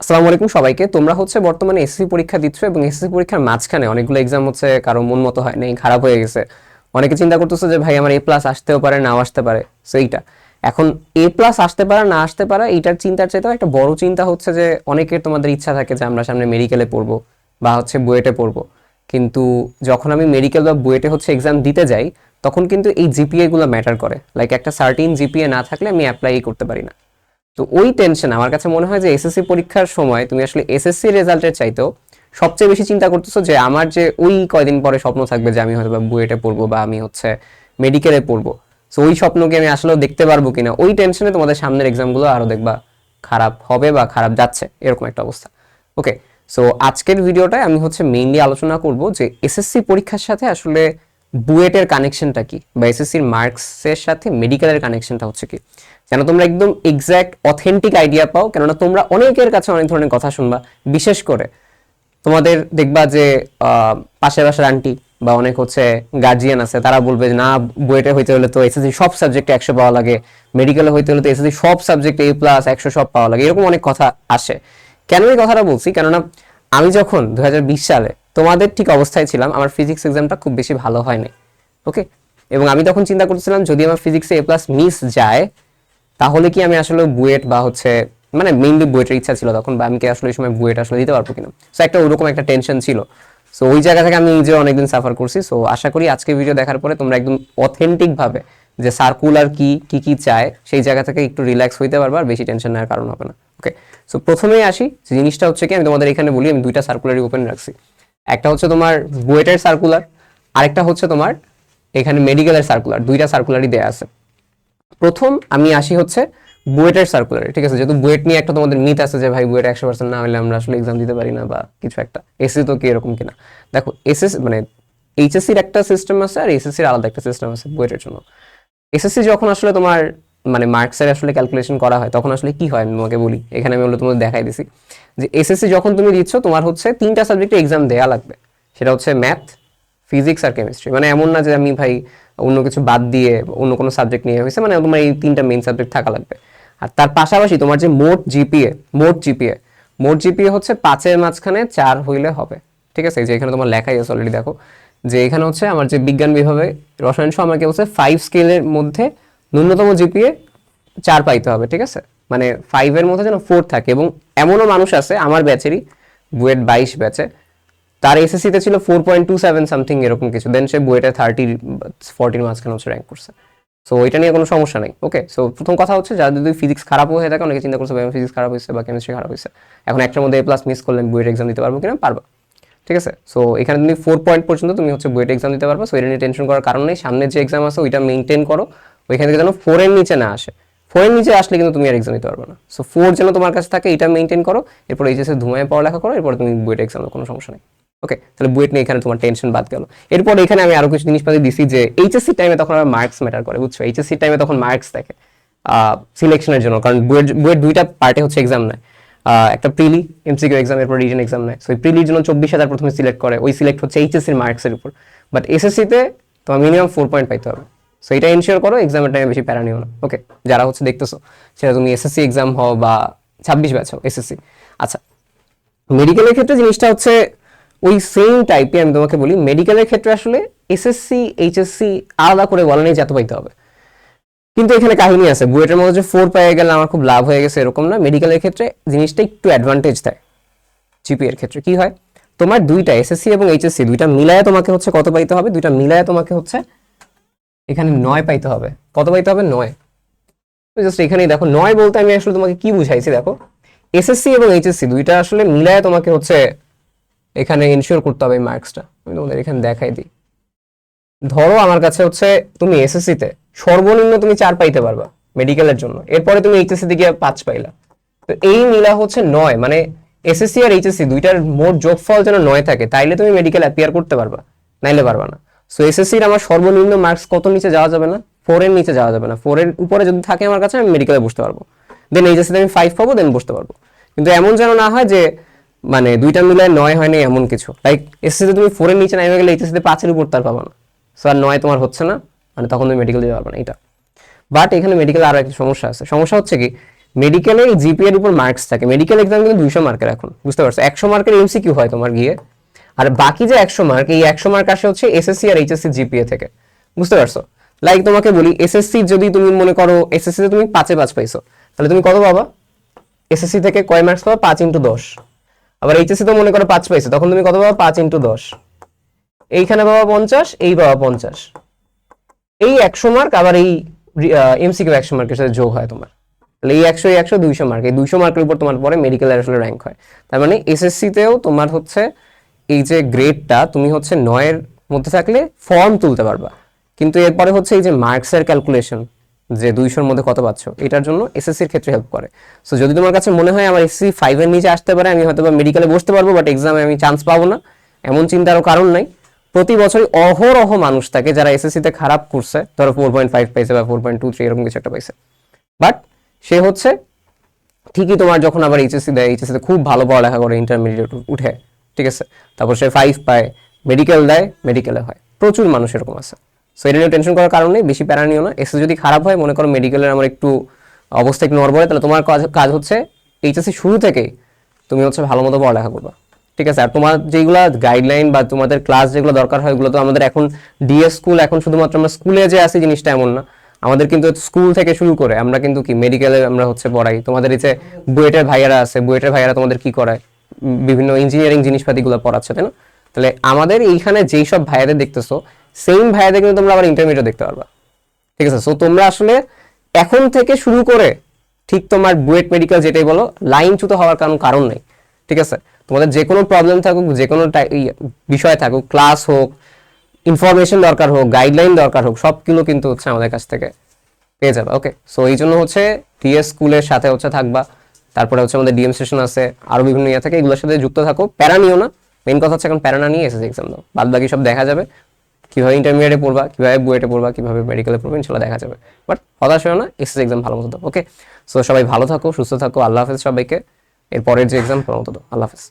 আসসালামু আলাইকুম সবাইকে। তোমরা হচ্ছে বর্তমানে এসএসসি পরীক্ষা দিচ্ছ এবং এসএসসি পরীক্ষার মাঝখানে অনেকগুলো এক্সাম হচ্ছে কারও মন মতো হয় নাই, খারাপ হয়ে গেছে। অনেকে চিন্তা করতেছে যে, ভাই, আমার এ প্লাস আসতেও পারে, নাও আসতে পারে। সো এইটা। এখন এ প্লাস আসতে পারে, না আসতে পারে, এইটার চিন্তার চাইতেও একটা বড় চিন্তা হচ্ছে যে, অনেকের তোমাদের ইচ্ছা থাকে যে, আমরা সামনে মেডিকেলে পড়ব বা হচ্ছে বুয়েটে পড়ব। কিন্তু যখন আমি মেডিকেল বা বুয়েটে হচ্ছে এক্সাম দিতে যাই, তখন কিন্তু এই জিপিএ গুলো ম্যাটার করে। লাইক একটা সার্টিন জিপিএ না থাকলে আমি অ্যাপ্লাই করতে পারি না। তো ওই টেনশন আমার কাছে মনে হয় যে এসএসসি পরীক্ষার সময় তুমি আসলে এসএসসি রেজাল্টের চাইতেও সবচেয়ে বেশি চিন্তা করতেছো যে আমার যে ওই কয়দিন পরে স্বপ্ন থাকবে যে আমি হয়তো বা বুয়েটে পড়ব বা আমি হচ্ছে মেডিকেলে পড়ব। সো ওই স্বপ্নকে আমি আসলেও দেখতে পারব কিনা, ওই টেনশনে তোমাদের সামনের এক্সামগুলো আরও দেখবা খারাপ হবে বা খারাপ যাচ্ছে, এরকম একটা অবস্থা। ওকে সো আজকের ভিডিওটায় আমি হচ্ছে মেইনলি আলোচনা করব যে এসএসসি পরীক্ষার সাথে আসলে বুয়েটের কানেকশনটা কি? বা এসএসসির মার্কসের সাথে মেডিকেলের কানেকশনটা হচ্ছে কি? যেন তোমরা একদম এক্স্যাক্ট অথেন্টিক আইডিয়া পাও? কেননা তোমরা অনেকের কাছে অনেক ধরনের কথা শুনবা, বিশেষ করে তোমাদের দেখবা যে পাশের বাসার আন্টি বা অনেক হচ্ছে গার্জিয়ান আছে, তারা বলবে যে, না, বুয়েটে হইতে হলে তো এসএসসি সব সাবজেক্টে একশো পাওয়া লাগে মেডিকেলে হইতে হলে তো এসএসসি সব সাবজেক্টে এ প্লাস একশো সব পাওয়া লাগে। এরকম অনেক কথা আসে। কেন এই কথাটা বলছি? কেননা আমি যখন দু হাজার বিশ সালে তোমাদের ঠিক অবস্থায় ছিলাম, আমার ফিজিক্স এক্সামটা খুব বেশি ভালো হয়নি ওকে এবং আমি তখন চিন্তা করছিলাম, যদি আমার ফিজিক্সে এ প্লাস মিস যায়, তাহলে কি আমি আসলে বুয়েট বা হচ্ছে মানে মেইনলি বুয়েটের ইচ্ছা ছিল তখন, বা আমি কি আসলে ওই সময় বুয়েট আসলে দিতে পারব কিনা? সো একটা ওরকম একটা টেনশন ছিল। সো ওই জায়গা থেকে আমি নিজে অনেকদিন সাফার করছি। সো আশা করি আজকে ভিডিও দেখার পরে তোমরা একদম অথেন্টিক ভাবে যে সার্কুলার কি কি কি চায়, সেই জায়গা থেকে একটু রিল্যাক্স হইতে পারবে, আর বেশি টেনশন নেওয়ার কারণ হবে না ওকে সো প্রথমেই আসি, জিনিসটা হচ্ছে কি, আমি তোমাদের এখানে বলি, আমি দুইটা সার্কুলারই ওপেন রাখছি। একটা হচ্ছে তোমার বুয়েটের সার্কুলার আরেকটা হচ্ছে তোমার এখানে মেডিকেলের সার্কুলার দুইটা সার্কুলারই দেয়া আছে। প্রথম আমি আসি হচ্ছে বুয়েটের সার্কুলার ঠিক আছে? যেহেতু বুয়েট নিয়ে একটা তোমাদের মিথ আছে যে, ভাই, বুয়েট একশো পার্সেন্ট না হলে আমরা আসলে এক্সাম দিতে পারি না বা কিছু একটা। এসএসসি তো কি এরকম কিনা? দেখো এসএস মানে এইচএসসির একটা সিস্টেম আছে আর এসএসসির আলাদা একটা সিস্টেম আছে বুয়েটের জন্য। এসএসসি যখন আসলে তোমার মানে মার্কসের আসলে ক্যালকুলেশন করা হয়, তখন আসলে কি হয়? আমি তোমাকে বলি। এখানে আমি বলে তোমাদের দেখাই দিছি। যে এসএসসি যখন তুমি দিচ্ছ, তোমার হচ্ছে তিনটা সাবজেক্টে এক্সাম দেয়া লাগবে। সেটা হচ্ছে ম্যাথ ফিজিক্স আর কেমিস্ট্রি মানে এমন না যে আমি ভাই অন্য কিছু বাদ দিয়ে অন্য কোনো সাবজেক্ট নিয়ে হয়েছে মানে তোমার এই তিনটা মেইন সাবজেক্ট থাকা লাগবে। আর তার পাশাপাশি তোমার যে মোট জিপিএ মোট জিপিএ মোট জিপিএ হচ্ছে পাঁচের মাঝখানে চার হইলে হবে। ঠিক আছে? যে এখানে তোমার লেখাই আছে অলরেডি দেখো। যে এখানে হচ্ছে আমার যে বিজ্ঞান বিভাগে রসায়ন সহ আমাকে বলছে ফাইভ স্কেলের মধ্যে ন্যূনতম জিপিএ চার পাইতে হবে, ঠিক আছে? মানে ফাইভের মধ্যে যেন ফোর থাকে এবং এমনও মানুষ আছে, আমার ব্যাচেরই বুয়েট বাইশ ব্যাচে তার এসএসসিতে ছিল four point two seven something এরকম কিছু দেন সে বুয়েটে থার্টি ফোরটির মাঝখানে হচ্ছে র্যাঙ্ক করছে। সো এটা নিয়ে কোনো সমস্যা নেই ওকে সো প্রথম কথা হচ্ছে যাদের যদি ফিজিক্স খারাপ হয়ে থাকে, অনেকে চিন্তা করছে ফিজিক্স খারাপ হয়েছে বা কেমিস্ট্রি খারাপ হয়েছে। এখন একটার মধ্যে এ প্লাস মিস করলে বুয়েট এক্সাম দিতে পারব কিনা? পারবা। ঠিক আছে? সো এখানে তুমি ফোর পয়েন্ট পর্যন্ত তুমি হচ্ছে বুয়েট এক্সাম দিতে পারবা। সো এটা নিয়ে টেনশন করার কারণ নেই। সামনের যে এক্সাম আছে, ওইটা মেনটেন করো। ওইখান থেকে যেন ফোরের নিচে না আসে। ফোরের নিচে আসলে কিন্তু তুমি আর এক্সাম দিতে পারবে না। সো ফোর যেন তোমার কাছে থাকে, এটা মেনটেন করো। এরপর এইচএসে ধুমায় পড়ালেখা করো, এরপর তুমি বুয়েট এক্সাম কোনো সমস্যা নেই। ওকে তাহলে বুয়েট নিয়ে এখানে তোমার টেনশন বাদ গেল। এরপর এখানে আমি আরও কিছু জিনিসপাতি দিছি যে এইচএসসি টাইমে তখন আমার মার্কস ম্যাটার করে, বুঝছ? এইচএসসি টাইমে তখন মার্কস দেখে সিলেকশনের জন্য। কারণ বুয়েট বুয়েট দুইটা পার্টে হচ্ছে এক্সাম নেয়। একটা প্রিলি এমসিকিউ এক্সাম এরপর রিটেন এক্সাম নেয়। সো প্রিলির জন্য চব্বিশ হাজার প্রথমে সিলেক্ট করে। ওই সিলেক্ট হচ্ছে এইচএসসির মার্কসের উপর। বাট এসএসসিতে তোমার মিনিমাম ফোর পয়েন্ট পাইতে হবে। সো এটা এনশিওর করো এক্সামের টাইমে বেশি প্যারা নিও না। ওকে যারা হচ্ছে দেখতেছো, সেটা তুমি এসএসসি এক্সাম হও বা ছাব্বিশ ব্যাচ হও এসএসসি আচ্ছা মেডিকেলের ক্ষেত্রে জিনিসটা হচ্ছে, ওই সেম টাইপে আমি তোমাকে বলি মেডিকেলের ক্ষেত্রে আসলে এসএসসি এইচএসসি আলাদা করে বলা নেই যে এত পাইতে হবে। কিন্তু এখানে কাহিনী আছে, বুয়েটের মধ্যে যে ফোর পেয়ে গেলে আমার খুব লাভ হয়ে গেছে এরকম না মেডিকেলের ক্ষেত্রে জিনিসটা একটু অ্যাডভান্টেজ দেয়। জিপি এর ক্ষেত্রে কি হয়, তোমার দুইটা এসএসসি এবং এইচএসসি দুইটা মিলায় তোমাকে হচ্ছে কত পাইতে হবে, দুইটা মিলায় তোমাকে হচ্ছে এখানে নয় পাইতে হবে। কত পাইতে হবে? নয়। জাস্ট এখানেই দেখো, নয় বলতে আমি আসলে তোমাকে কি বুঝাইছি দেখো এসএসসি এবং এইচএসসি দুইটা আসলে মিলায় তোমাকে হচ্ছে এখানে ইনশিওর করতে হবে মার্কসটা আমি তোমাদের এখানে দেখাই দিই। ধরো আমার কাছে হচ্ছে তুমি এসএসসি তে সর্বনিম্ন তুমি চার পাইতে পারবা মেডিকেলের জন্য। এরপরে তুমি এইচএসসি দিকে পাঁচ পাইলা। তো এই মিলা হচ্ছে নয় মানে এসএসসি আর এইচএসসি দুইটার মোট যোগফল যেন নয় থাকে, তাইলে তুমি মেডিকেল অ্যাপিয়ার করতে পারবা, নাইলে পারবা না। সো এসএসসির আমার সর্বনিম্ন মার্কস কত নিচে যাওয়া যাবে না? ফোর এর নিচে যাওয়া যাবে না। ফোর এর উপরে যদি থাকে আমার কাছে, আমি মেডিকেলে বসতে পারব। দেন এইচএসসিতে আমি ফাইভ পাবো দেন বসতে পারব। কিন্তু এমন যেন না হয় যে মানে দুইটা মিলায় নয় হয়নি এমন কিছু। লাইক এসএসসিতে তুমি ফোরের নিচে নামে গেলে এইচএসসিতে পাঁচের উপর তার পাবা না। সো আর নয় তোমার হচ্ছে না। মানে তখন তুমি মেডিকেল দিতে পারবে না এটা বাট এখানে মেডিকেল আরও একটা সমস্যা আছে। সমস্যা হচ্ছে কি মেডিকেলে এই জিপিএ এর উপর মার্কস থাকে। মেডিকেল এক্সাম কিন্তু দুইশো মার্কের এখন, বুঝতে পারছ? একশো মার্কের এমসিকিউ হয় তোমার গিয়ে। আর বাকি যে একশো মার্ক এই একশো মার্ক আসে হচ্ছে এসএসসি আর এইচএসসি জিপিএ থেকে। বুঝতে পারছ? লাইক তোমাকে বলি এসএসসি যদি তুমি মনে করো এসএসসি তে তুমি পাঁচে পাঁচ পাইছো, তাহলে তুমি কত পাবা? এসএসসি থেকে কয় মার্কস পাবা? পাঁচ ইন্টু দশ। আবার এইচএসসি তো মনে করো পাঁচ পাইছো, তখন তুমি কত পাবা? পাঁচ ইন্টু দশ। এইখানে পাবা পঞ্চাশ, এই পাবা পঞ্চাশ। এই একশো মার্ক আবার এই এমসিকিউ একশো মার্কের সাথে যোগ হয় তোমার। তাহলে এই একশো এই একশো, দুইশো মার্ক এই দুইশো মার্কের উপর তোমার পরে মেডিকেলের আসলে র্যাঙ্ক হয়। তার মানে এসএসসি তেও তোমার হচ্ছে এই যে গ্রেডটা তুমি হচ্ছে নয়ের মধ্যে থাকলে ফর্ম তুলতে পারবা। কিন্তু এরপরে হচ্ছে এই যে মার্কসের ক্যালকুলেশন যে দুইশোর মধ্যে কত পাচ্ছ, এটার জন্য এসএসসির ক্ষেত্রে হেল্প করে। সো যদি তোমার কাছে মনে হয় আমার এসএসসি ফাইভের নিচে আসতে পারে, আমি হয়তো বা মেডিকেলে বসতে পারব বাট এক্সামে আমি চান্স পাবো না। এমন চিন্তারও কারণ নাই। প্রতি বছরই অহরহ মানুষ থাকে যারা এসএসসিতে খারাপ করছে। ধরো ফোর পয়েন্ট ফাইভ পাইছে বা ফোর পয়েন্ট টু থ্রি এরকম কিছু একটা পাইছে। বাট সে হচ্ছে ঠিকই তোমার যখন আবার এইচএসসি দেয় এইচএসসিতে খুব ভালো পড়ালেখা করে ইন্টারমিডিয়েট উঠে। ঠিক আছে? তারপর সে ফাইভ পায় মেডিকেল দেয় মেডিকেলে হয়। প্রচুর মানুষ এরকম আছে। সো এটা নিয়ে টেনশন করার কারণে বেশি প্যারা নিও না। এসে যদি খারাপ হয়, মনে করো মেডিকেলের আমার একটু অবস্থা একটু নড়বড়ে তাহলে তোমার কাজ কাজ হচ্ছে এইচএসসি শুরু থেকেই তুমি হচ্ছে ভালো মতো পড়ালেখা করবা। ঠিক আছে? আর তোমার যেগুলো গাইডলাইন বা তোমাদের ক্লাস যেগুলো দরকার হয়, ওগুলো তো আমাদের এখন ডিএস স্কুল এখন শুধুমাত্র আমরা স্কুলে যে আসি জিনিসটা এমন না। আমাদের কিন্তু স্কুল থেকে শুরু করে, আমরা কিন্তু কি মেডিকেলে আমরা হচ্ছে পড়াই। তোমাদের এই যে বুয়েটের ভাইয়ারা আছে, বুয়েটের ভাইয়ারা তোমাদের কি করায়? বিভিন্ন ইঞ্জিনিয়ারিং জিনিসপাতিগুলো পড়াচ্ছে, তাই না? তাহলে আমাদের এইখানে যেই সব ভাইয়াদের দেখতেছো সেম ভাইয়াদের কিন্তু তোমরা আবার ইন্টারমিডিয়েট দেখতে পারবা। ঠিক আছে? সো তোমরা আসলে এখন থেকে শুরু করে ঠিক তোমার বুয়েট মেডিকেল যেটাই বলো, লাইন চ্যুত হওয়ার কারণ কারণ নেই। ঠিক আছে? তোমাদের যে কোনো প্রবলেম থাকুক, যে কোনো এই বিষয় থাকুক ক্লাস হোক ইনফরমেশন দরকার হোক গাইডলাইন দরকার হোক, সবগুলো কিন্তু হচ্ছে আমাদের কাছ থেকে পেয়ে যাবে। ওকে সো এই জন্য হচ্ছে টিএস স্কুলের সাথে হচ্ছে থাকবা। তারপরে হচ্ছে আমাদের ডিএম সেশন আছে, আরও বিভিন্ন ইয়ে থাকে, এগুলোর সাথে যুক্ত থাকো। প্যারা নিও না। মেন কথা হচ্ছে এখন প্যারা না নিয়ে এসেছে এক্সাম দাও। বাদ বাকি সব দেখা যাবে। কীভাবে ইন্টারমিডিয়েটে পড়বা, কীভাবে বুয়েটে পড়বা, কীভাবে মেডিকেলে পড়বে, ইনশাল্লাহ দেখা যাবে। বাট হতাশ হয় না এসএস এক্সাম ভালো মতো দাও ওকে সো সবাই ভালো থাকো, সুস্থ থাকো, আল্লাহ হাফেজ সবাইকে। এরপরের যে এক্সাম ভালো মতো দাও। আল্লাহ হাফেজ।